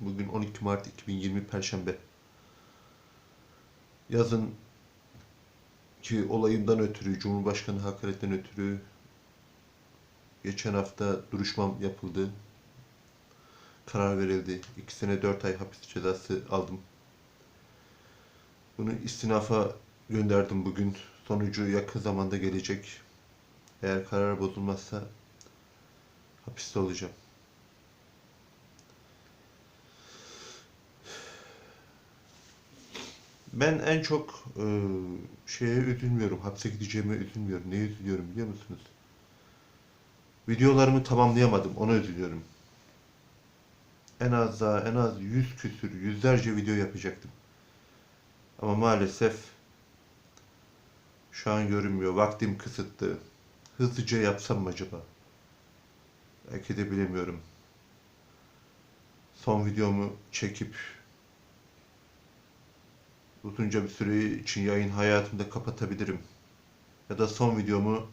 Bugün 12 Mart 2020 Perşembe. Yazın ki olayından ötürü, Cumhurbaşkanı hakaretten ötürü geçen hafta duruşmam yapıldı. Karar verildi. 2 sene 4 ay hapis cezası aldım. Bunu istinafa gönderdim bugün. Sonucu yakın zamanda gelecek. Eğer karar bozulmazsa hapiste olacağım. Ben en çok e, şeye üzülmüyorum. Hapse gideceğime üzülmüyorum. Neye üzülüyorum biliyor musunuz? Videolarımı tamamlayamadım. Ona üzülüyorum. En az daha en az yüz küsür, yüzlerce video yapacaktım. Ama maalesef şu an görünmüyor. Vaktim kısıtlı. Hızlıca yapsam mı acaba? Belki de bilemiyorum. Son videomu çekip uzunca bir süre için yayın hayatımda kapatabilirim. Ya da son videomu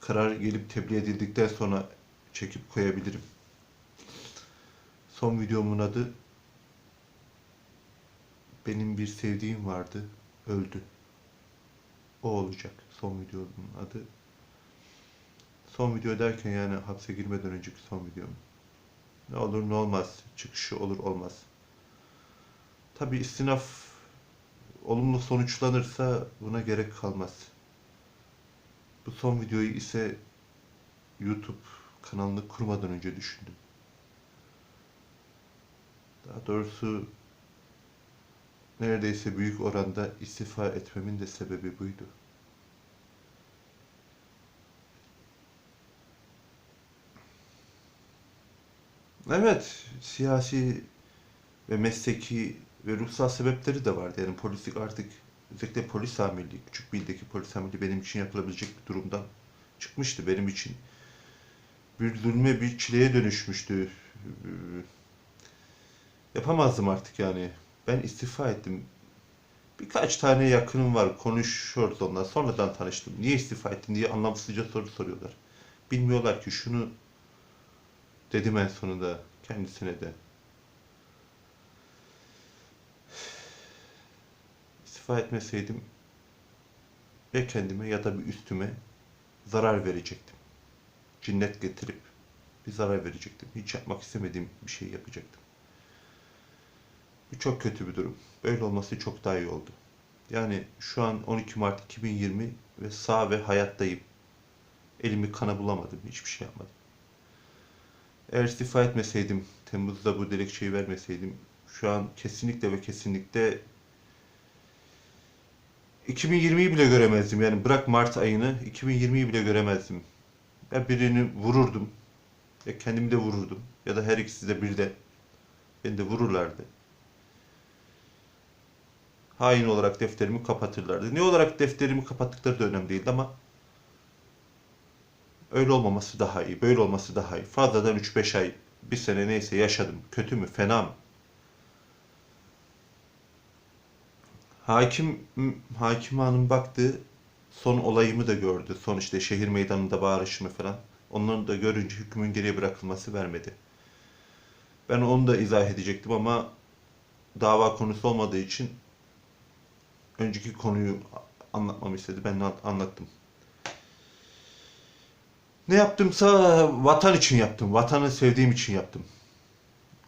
karar gelip tebliğ edildikten sonra çekip koyabilirim. Son videomun adı Benim bir sevdiğim vardı, öldü. O olacak son videomun adı. Son video derken yani hapse girmeden önceki son videom. Ne olur ne olmaz, çıkışı olur olmaz. Tabi istinaf olumlu sonuçlanırsa buna gerek kalmaz. Bu son videoyu ise YouTube kanalını kurmadan önce düşündüm. Daha doğrusu neredeyse büyük oranda istifa etmemin de sebebi buydu. Evet, siyasi ve mesleki ve ruhsal sebepleri de vardı. Yani polislik artık özellikle polis amirliği, küçük bir polis amirliği benim için yapılabilecek bir durumdan çıkmıştı benim için. Bir zulme, bir çileye dönüşmüştü. Ee, Yapamazdım artık yani. Ben istifa ettim. Birkaç tane yakınım var. Konuşuyoruz onlar. Sonradan tanıştım. Niye istifa ettin diye anlamsızca soru soruyorlar. Bilmiyorlar ki şunu dedim en sonunda kendisine de. İstifa etmeseydim ya kendime ya da bir üstüme zarar verecektim. Cinnet getirip bir zarar verecektim. Hiç yapmak istemediğim bir şey yapacaktım. Bu çok kötü bir durum. Böyle olması çok daha iyi oldu. Yani şu an 12 Mart 2020 ve sağ ve hayattayım. Elimi kana bulamadım. Hiçbir şey yapmadım. Eğer istifa etmeseydim, Temmuz'da bu dilekçeyi vermeseydim şu an kesinlikle ve kesinlikle 2020'yi bile göremezdim. Yani bırak Mart ayını 2020'yi bile göremezdim. Ya birini vururdum ya kendimi de vururdum ya da her ikisi de birden beni de vururlardı. Hain olarak defterimi kapatırlardı. Ne olarak defterimi kapattıkları da önemli değildi ama öyle olmaması daha iyi. Böyle olması daha iyi. Fazladan 3-5 ay, bir sene neyse yaşadım. Kötü mü, fena mı? Hakim Hakim Hanım baktı. Son olayımı da gördü. Son işte şehir meydanında bağırışımı falan. Onları da görünce hükmün geriye bırakılması vermedi. Ben onu da izah edecektim ama dava konusu olmadığı için önceki konuyu anlatmamı istedi. Ben anlattım. Ne yaptımsa vatan için yaptım. Vatanı sevdiğim için yaptım.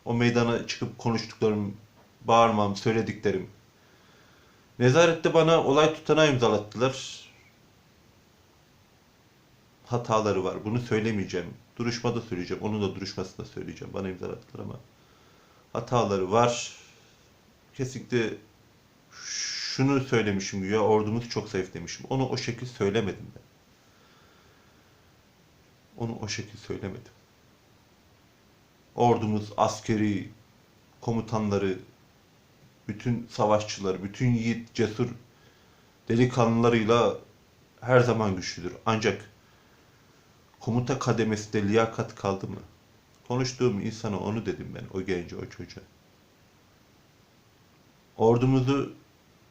O meydana çıkıp konuştuklarım, bağırmam, söylediklerim. Nezarette bana olay tutanağı imzalattılar. Hataları var. Bunu söylemeyeceğim. Duruşmada söyleyeceğim. Onun da duruşmasında söyleyeceğim. Bana imzalattılar ama hataları var. Kesinlikle şunu söylemişim güya ordumuz çok zayıf demişim. Onu o şekil söylemedim ben. Onu o şekil söylemedim. Ordumuz, askeri komutanları, bütün savaşçıları, bütün yiğit, cesur delikanlılarıyla her zaman güçlüdür. Ancak komuta kademesinde liyakat kaldı mı? Konuştuğum insana onu dedim ben, o gence, o çocuğa. Ordumuzu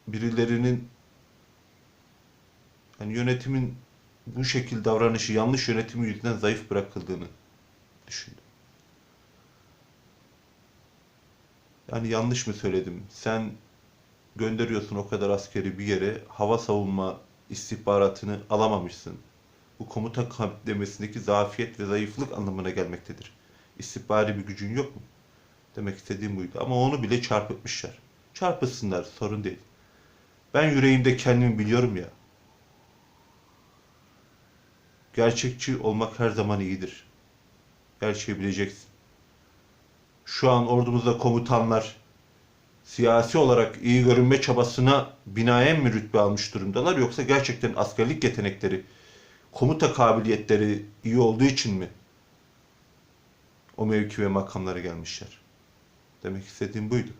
birilerinin yani yönetimin bu şekil davranışı yanlış yönetimi yüzünden zayıf bırakıldığını düşündüm. Yani yanlış mı söyledim? Sen gönderiyorsun o kadar askeri bir yere hava savunma istihbaratını alamamışsın. Bu komuta kademesindeki zafiyet ve zayıflık anlamına gelmektedir. İstihbari bir gücün yok mu? Demek istediğim buydu. Ama onu bile çarpıtmışlar. Çarpıtsınlar sorun değil. Ben yüreğimde kendimi biliyorum ya. Gerçekçi olmak her zaman iyidir. Gerçeği bileceksin. Şu an ordumuzda komutanlar siyasi olarak iyi görünme çabasına binaen mi rütbe almış durumdalar yoksa gerçekten askerlik yetenekleri, komuta kabiliyetleri iyi olduğu için mi o mevki ve makamlara gelmişler? Demek istediğim buydu.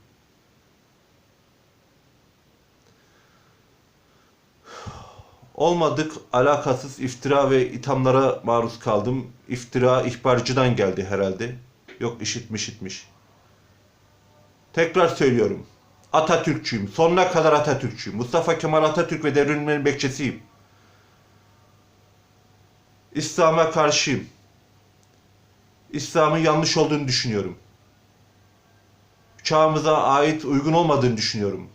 Olmadık, alakasız iftira ve ithamlara maruz kaldım. İftira ihbarcıdan geldi herhalde. Yok işitmiş işitmiş. Tekrar söylüyorum. Atatürkçüyüm. Sonuna kadar Atatürkçüyüm. Mustafa Kemal Atatürk ve devrimlerin bekçisiyim. İslam'a karşıyım. İslam'ın yanlış olduğunu düşünüyorum. Çağımıza ait uygun olmadığını düşünüyorum.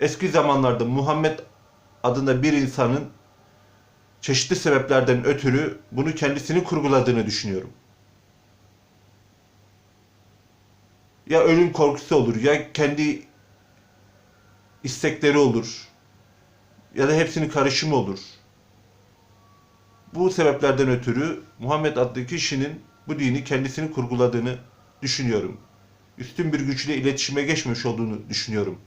Eski zamanlarda Muhammed adında bir insanın çeşitli sebeplerden ötürü bunu kendisini kurguladığını düşünüyorum. Ya ölüm korkusu olur ya kendi istekleri olur ya da hepsinin karışımı olur. Bu sebeplerden ötürü Muhammed adlı kişinin bu dini kendisini kurguladığını düşünüyorum. Üstün bir güçle iletişime geçmemiş olduğunu düşünüyorum.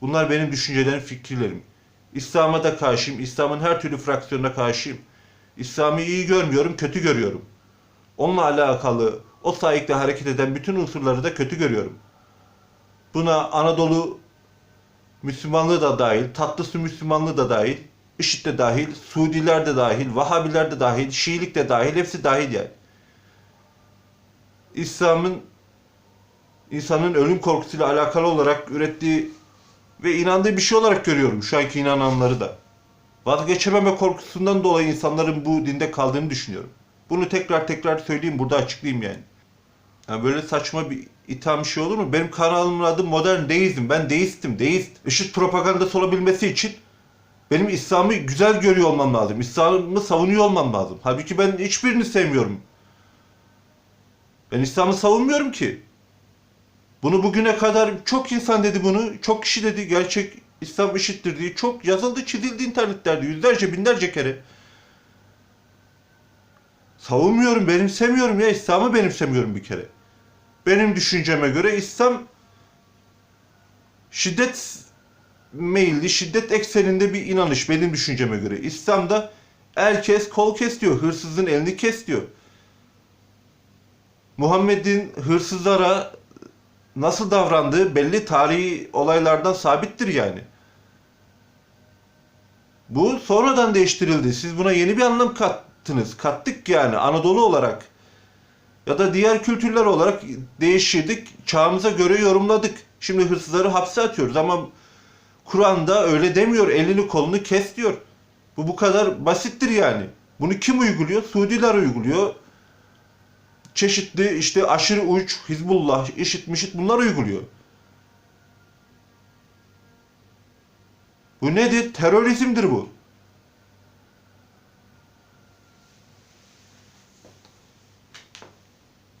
Bunlar benim düşüncelerim, fikirlerim. İslam'a da karşıyım. İslam'ın her türlü fraksiyonuna karşıyım. İslam'ı iyi görmüyorum, kötü görüyorum. Onunla alakalı, o sahikte hareket eden bütün unsurları da kötü görüyorum. Buna Anadolu Müslümanlığı da dahil, tatlısı Müslümanlığı da dahil, IŞİD de dahil, Suudiler de dahil, Vahabiler de dahil, Şiilik de dahil, hepsi dahil yani. İslam'ın insanın ölüm korkusuyla alakalı olarak ürettiği ve inandığı bir şey olarak görüyorum şu anki inananları da. Vazgeçememe korkusundan dolayı insanların bu dinde kaldığını düşünüyorum. Bunu tekrar tekrar söyleyeyim burada açıklayayım yani. Yani böyle saçma bir itham şey olur mu? Benim kanalımın adı Modern Deizm. Ben deistim, deist. IŞİD propagandası olabilmesi için benim İslam'ı güzel görüyor olmam lazım. İslam'ı savunuyor olmam lazım. Halbuki ben hiçbirini sevmiyorum. Ben İslam'ı savunmuyorum ki. Bunu bugüne kadar çok insan dedi bunu. Çok kişi dedi gerçek İslam eşittir diye. Çok yazıldı çizildi internetlerde yüzlerce binlerce kere. Savunmuyorum, benimsemiyorum ya. İslam'ı benimsemiyorum bir kere. Benim düşünceme göre İslam şiddet meyilli, şiddet ekseninde bir inanış benim düşünceme göre. İslam'da el kes, kol kes diyor. Hırsızın elini kes diyor. Muhammed'in hırsızlara nasıl davrandığı belli tarihi olaylardan sabittir yani. Bu sonradan değiştirildi. Siz buna yeni bir anlam kattınız. Kattık yani Anadolu olarak. Ya da diğer kültürler olarak değiştirdik. Çağımıza göre yorumladık. Şimdi hırsızları hapse atıyoruz ama Kur'an'da öyle demiyor. Elini kolunu kes diyor. Bu bu kadar basittir yani. Bunu kim uyguluyor? Suudiler uyguluyor çeşitli işte aşırı uç, Hizbullah, işit mişit bunlar uyguluyor. Bu nedir? Terörizmdir bu.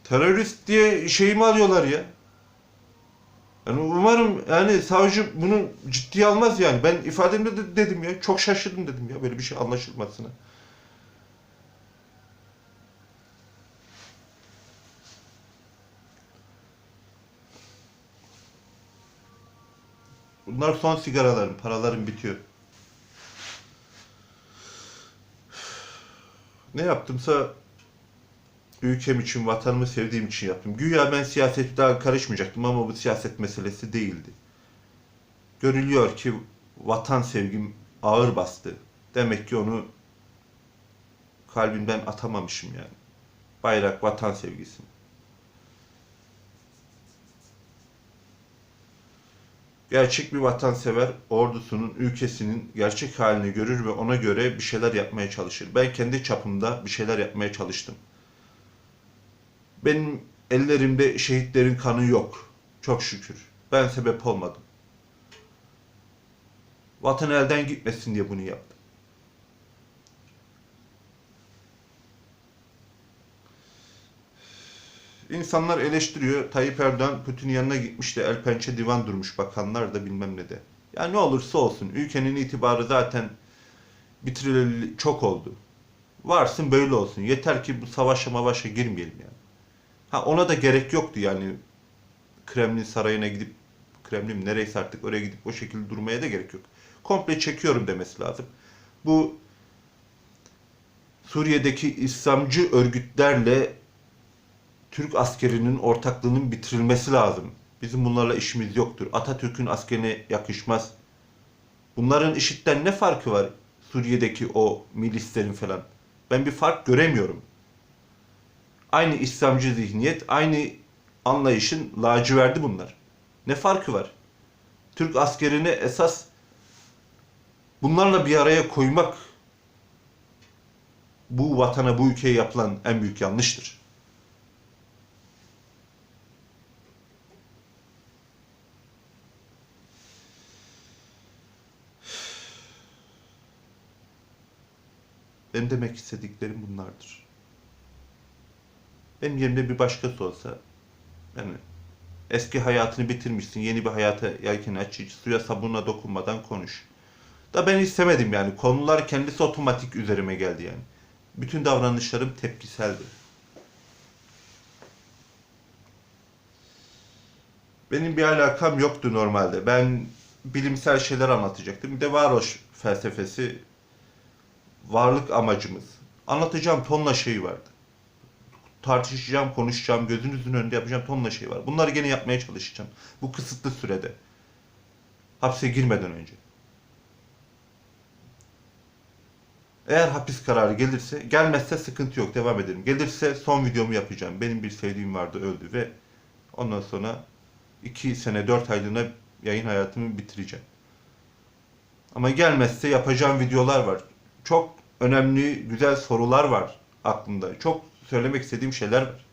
Terörist diye şey mi alıyorlar ya? Yani umarım yani savcı bunu ciddiye almaz yani. Ben ifademde de dedim ya. Çok şaşırdım dedim ya böyle bir şey anlaşılmasına. Bunlar son sigaralarım. Paralarım bitiyor. Ne yaptımsa ülkem için, vatanımı sevdiğim için yaptım. Güya ben siyasete daha karışmayacaktım ama bu siyaset meselesi değildi. Görülüyor ki vatan sevgim ağır bastı. Demek ki onu kalbimden atamamışım yani. Bayrak, vatan sevgisi. Gerçek bir vatansever ordusunun, ülkesinin gerçek halini görür ve ona göre bir şeyler yapmaya çalışır. Ben kendi çapımda bir şeyler yapmaya çalıştım. Benim ellerimde şehitlerin kanı yok. Çok şükür. Ben sebep olmadım. Vatan elden gitmesin diye bunu yaptım. İnsanlar eleştiriyor. Tayyip Erdoğan Putin'in yanına gitmiş de el pençe divan durmuş bakanlar da bilmem ne de. Ya ne olursa olsun ülkenin itibarı zaten bitirileli çok oldu. Varsın böyle olsun. Yeter ki bu savaşa mavaşa girmeyelim yani. Ha ona da gerek yoktu yani. Kremlin sarayına gidip Kremlin nereyse artık oraya gidip o şekilde durmaya da gerek yok. Komple çekiyorum demesi lazım. Bu Suriye'deki İslamcı örgütlerle Türk askerinin ortaklığının bitirilmesi lazım. Bizim bunlarla işimiz yoktur. Atatürk'ün askerine yakışmaz. Bunların IŞİD'den ne farkı var? Suriye'deki o milislerin falan. Ben bir fark göremiyorum. Aynı İslamcı zihniyet, aynı anlayışın laciverdi bunlar. Ne farkı var? Türk askerini esas bunlarla bir araya koymak bu vatana, bu ülkeye yapılan en büyük yanlıştır. Benim demek istediklerim bunlardır. Benim yerimde bir başkası olsa yani eski hayatını bitirmişsin, yeni bir hayata yelken aç, suya sabunla dokunmadan konuş. Da ben istemedim yani. Konular kendisi otomatik üzerime geldi yani. Bütün davranışlarım tepkiseldi. Benim bir alakam yoktu normalde. Ben bilimsel şeyler anlatacaktım. Bir de varoş felsefesi varlık amacımız. Anlatacağım tonla şey vardı. Tartışacağım, konuşacağım, gözünüzün önünde yapacağım tonla şey var. Bunları gene yapmaya çalışacağım. Bu kısıtlı sürede. Hapse girmeden önce. Eğer hapis kararı gelirse, gelmezse sıkıntı yok, devam edelim. Gelirse son videomu yapacağım. Benim bir sevdiğim vardı, öldü ve ondan sonra 2 sene 4 aylığına yayın hayatımı bitireceğim. Ama gelmezse yapacağım videolar var. Çok önemli, güzel sorular var aklımda. Çok söylemek istediğim şeyler var.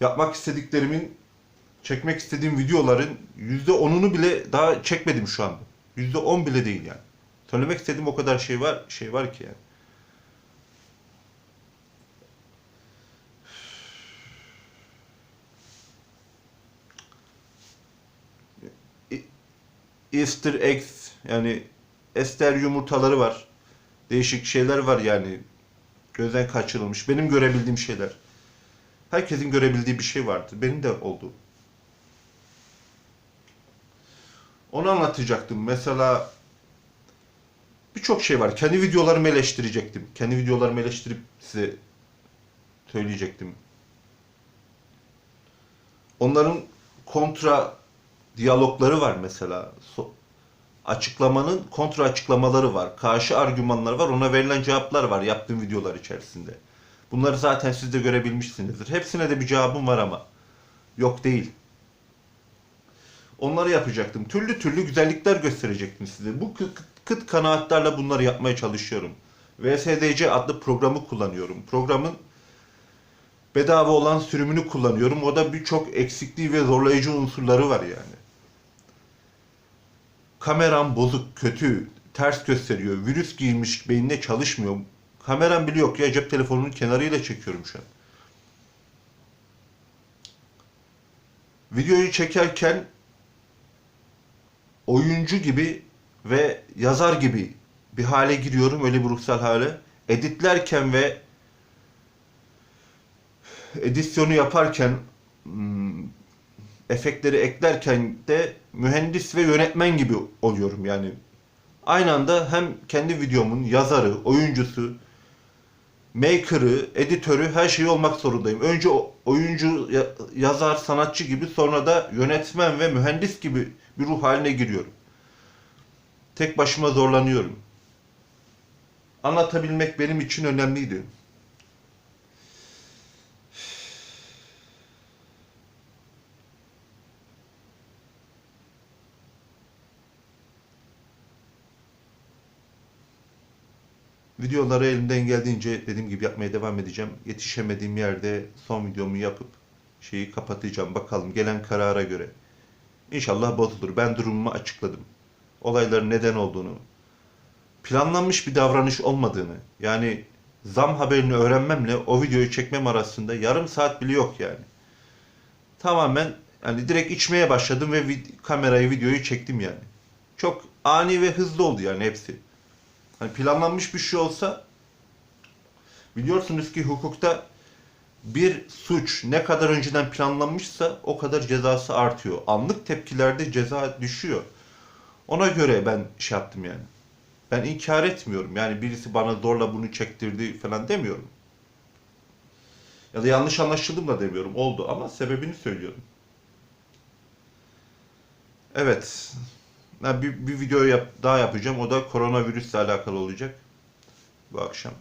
Yapmak istediklerimin, çekmek istediğim videoların %10'unu bile daha çekmedim şu anda. %10 bile değil yani. Söylemek istediğim o kadar şey var, şey var ki yani. Easter eggs yani ester yumurtaları var. Değişik şeyler var yani. Gözden kaçırılmış. Benim görebildiğim şeyler. Herkesin görebildiği bir şey vardı. Benim de oldu. Onu anlatacaktım. Mesela birçok şey var. Kendi videolarımı eleştirecektim. Kendi videolarımı eleştirip size söyleyecektim. Onların kontra diyalogları var mesela. So- açıklamanın kontra açıklamaları var. Karşı argümanlar var. Ona verilen cevaplar var yaptığım videolar içerisinde. Bunları zaten siz de görebilmişsinizdir. Hepsine de bir cevabım var ama. Yok değil. Onları yapacaktım. Türlü türlü güzellikler gösterecektim size. Bu kıt, kıt kanaatlerle bunları yapmaya çalışıyorum. VSDC adlı programı kullanıyorum. Programın bedava olan sürümünü kullanıyorum. O da birçok eksikliği ve zorlayıcı unsurları var yani. Kameram bozuk, kötü, ters gösteriyor. Virüs girmiş, beynine çalışmıyor. Kameram bile yok ya cep telefonunun kenarıyla çekiyorum şu an. Videoyu çekerken oyuncu gibi ve yazar gibi bir hale giriyorum öyle bir ruhsal hale. Editlerken ve edisyonu yaparken hmm, efektleri eklerken de mühendis ve yönetmen gibi oluyorum yani. Aynı anda hem kendi videomun yazarı, oyuncusu, maker'ı, editörü her şeyi olmak zorundayım. Önce oyuncu, ya- yazar, sanatçı gibi sonra da yönetmen ve mühendis gibi bir ruh haline giriyorum. Tek başıma zorlanıyorum. Anlatabilmek benim için önemliydi. Videoları elimden geldiğince dediğim gibi yapmaya devam edeceğim. Yetişemediğim yerde son videomu yapıp şeyi kapatacağım. Bakalım gelen karara göre. İnşallah bozulur. Ben durumumu açıkladım. Olayların neden olduğunu, planlanmış bir davranış olmadığını, yani zam haberini öğrenmemle o videoyu çekmem arasında yarım saat bile yok yani. Tamamen hani direkt içmeye başladım ve vid- kamerayı videoyu çektim yani. Çok ani ve hızlı oldu yani hepsi. Hani planlanmış bir şey olsa biliyorsunuz ki hukukta bir suç ne kadar önceden planlanmışsa o kadar cezası artıyor. Anlık tepkilerde ceza düşüyor. Ona göre ben şey yaptım yani. Ben inkar etmiyorum. Yani birisi bana zorla bunu çektirdi falan demiyorum. Ya da yanlış anlaşıldım da demiyorum. Oldu ama sebebini söylüyorum. Evet. Ben bir, bir video yap, daha yapacağım. O da koronavirüsle alakalı olacak. Bu akşam.